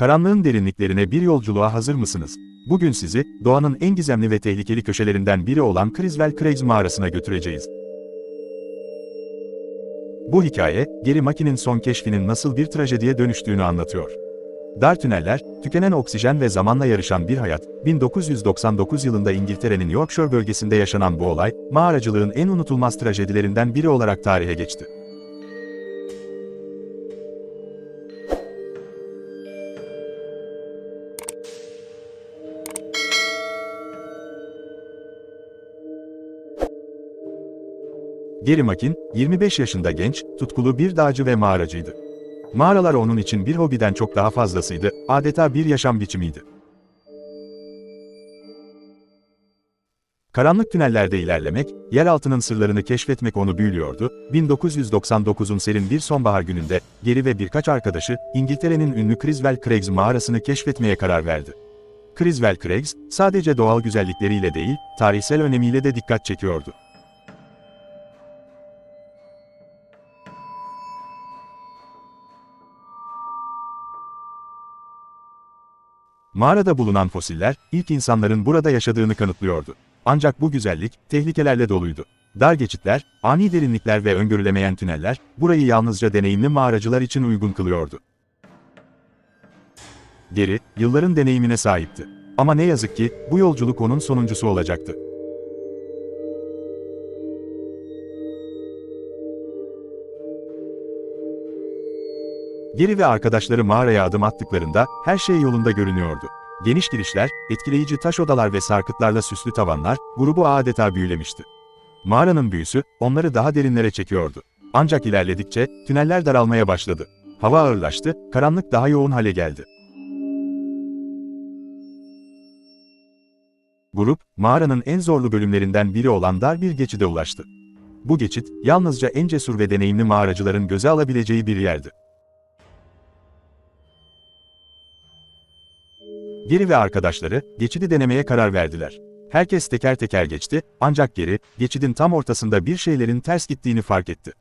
Karanlığın derinliklerine bir yolculuğa hazır mısınız? Bugün sizi, doğanın en gizemli ve tehlikeli köşelerinden biri olan Criswell Crags mağarasına götüreceğiz. Bu hikaye, Geri Makin'in son keşfinin nasıl bir trajediye dönüştüğünü anlatıyor. Dar tüneller, tükenen oksijen ve zamanla yarışan bir hayat, 1999 yılında İngiltere'nin Yorkshire bölgesinde yaşanan bu olay, mağaracılığın en unutulmaz trajedilerinden biri olarak tarihe geçti. Geri Makin, 25 yaşında genç, tutkulu bir dağcı ve mağaracıydı. Mağaralar onun için bir hobiden çok daha fazlasıydı, adeta bir yaşam biçimiydi. Karanlık tünellerde ilerlemek, yeraltının sırlarını keşfetmek onu büyülüyordu. 1999'un serin bir sonbahar gününde, Geri ve birkaç arkadaşı, İngiltere'nin ünlü Criswell Crags mağarasını keşfetmeye karar verdi. Criswell Crags, sadece doğal güzellikleriyle değil, tarihsel önemiyle de dikkat çekiyordu. Mağarada bulunan fosiller, ilk insanların burada yaşadığını kanıtlıyordu. Ancak bu güzellik, tehlikelerle doluydu. Dar geçitler, ani derinlikler ve öngörülemeyen tüneller, burayı yalnızca deneyimli mağaracılar için uygun kılıyordu. Geri, yılların deneyimine sahipti. Ama ne yazık ki, bu yolculuk onun sonuncusu olacaktı. Geri ve arkadaşları mağaraya adım attıklarında her şey yolunda görünüyordu. Geniş girişler, etkileyici taş odalar ve sarkıtlarla süslü tavanlar grubu adeta büyülemişti. Mağaranın büyüsü onları daha derinlere çekiyordu. Ancak ilerledikçe tüneller daralmaya başladı. Hava ağırlaştı, karanlık daha yoğun hale geldi. Grup, mağaranın en zorlu bölümlerinden biri olan dar bir geçide ulaştı. Bu geçit, yalnızca en cesur ve deneyimli mağaracıların göze alabileceği bir yerdi. Geri ve arkadaşları, geçidi denemeye karar verdiler. Herkes teker teker geçti, ancak geri, geçidin tam ortasında bir şeylerin ters gittiğini fark etti.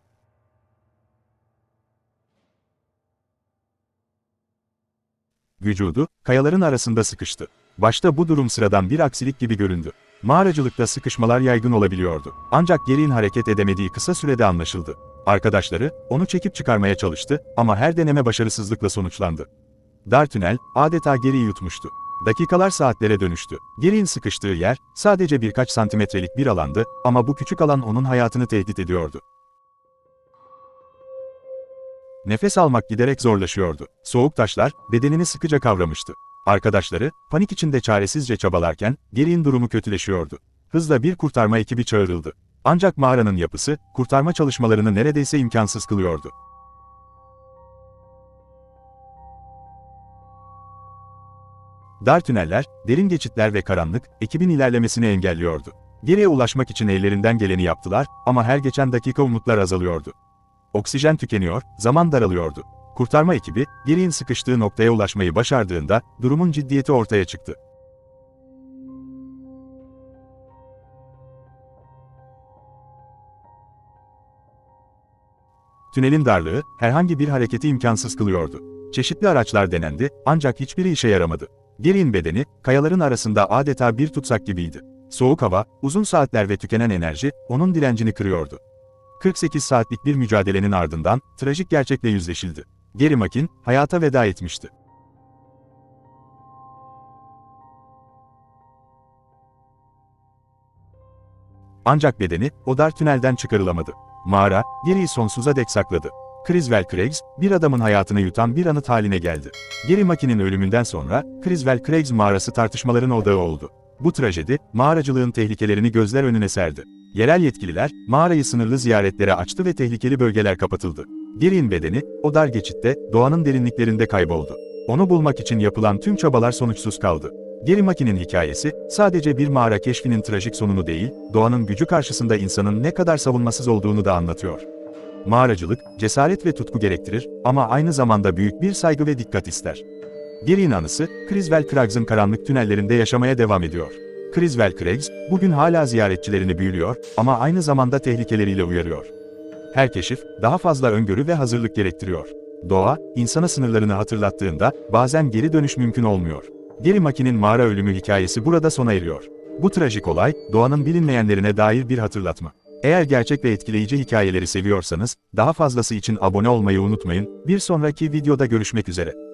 Vücudu, kayaların arasında sıkıştı. Başta bu durum sıradan bir aksilik gibi göründü. Mağaracılıkta sıkışmalar yaygın olabiliyordu. Ancak Geri'nin hareket edemediği kısa sürede anlaşıldı. Arkadaşları, onu çekip çıkarmaya çalıştı ama her deneme başarısızlıkla sonuçlandı. Dar tünel, adeta Geri'yi yutmuştu. Dakikalar saatlere dönüştü. Geri'nin sıkıştığı yer, sadece birkaç santimetrelik bir alandı ama bu küçük alan onun hayatını tehdit ediyordu. Nefes almak giderek zorlaşıyordu. Soğuk taşlar, bedenini sıkıca kavramıştı. Arkadaşları, panik içinde çaresizce çabalarken, Geri'nin durumu kötüleşiyordu. Hızla bir kurtarma ekibi çağrıldı. Ancak mağaranın yapısı, kurtarma çalışmalarını neredeyse imkansız kılıyordu. Dar tüneller, derin geçitler ve karanlık, ekibin ilerlemesini engelliyordu. Geriye ulaşmak için ellerinden geleni yaptılar ama her geçen dakika umutlar azalıyordu. Oksijen tükeniyor, zaman daralıyordu. Kurtarma ekibi, Geri'nin sıkıştığı noktaya ulaşmayı başardığında, durumun ciddiyeti ortaya çıktı. Tünelin darlığı, herhangi bir hareketi imkansız kılıyordu. Çeşitli araçlar denendi, ancak hiçbiri işe yaramadı. Geri'nin bedeni, kayaların arasında adeta bir tutsak gibiydi. Soğuk hava, uzun saatler ve tükenen enerji, onun direncini kırıyordu. 48 saatlik bir mücadelenin ardından, trajik gerçekle yüzleşildi. Geri Makin, hayata veda etmişti. Ancak bedeni, o dar tünelden çıkarılamadı. Mağara, Geri'yi sonsuza dek sakladı. Criswell Craigs, bir adamın hayatını yutan bir anıt haline geldi. Geri Makin'in ölümünden sonra, Criswell Craigs mağarası tartışmaların odağı oldu. Bu trajedi, mağaracılığın tehlikelerini gözler önüne serdi. Yerel yetkililer, mağarayı sınırlı ziyaretlere açtı ve tehlikeli bölgeler kapatıldı. Geri'nin bedeni, o dar geçitte, doğanın derinliklerinde kayboldu. Onu bulmak için yapılan tüm çabalar sonuçsuz kaldı. Geri Makin'in hikayesi, sadece bir mağara keşfinin trajik sonunu değil, doğanın gücü karşısında insanın ne kadar savunmasız olduğunu da anlatıyor. Mağaracılık, cesaret ve tutku gerektirir ama aynı zamanda büyük bir saygı ve dikkat ister. Geri'nin anısı, Criswell Crags'ın karanlık tünellerinde yaşamaya devam ediyor. Criswell Crags, bugün hala ziyaretçilerini büyülüyor ama aynı zamanda tehlikeleriyle uyarıyor. Her keşif, daha fazla öngörü ve hazırlık gerektiriyor. Doğa, insana sınırlarını hatırlattığında bazen geri dönüş mümkün olmuyor. Geri Maki'nin mağara ölümü hikayesi burada sona eriyor. Bu trajik olay, doğanın bilinmeyenlerine dair bir hatırlatma. Eğer gerçek ve etkileyici hikayeleri seviyorsanız, daha fazlası için abone olmayı unutmayın. Bir sonraki videoda görüşmek üzere.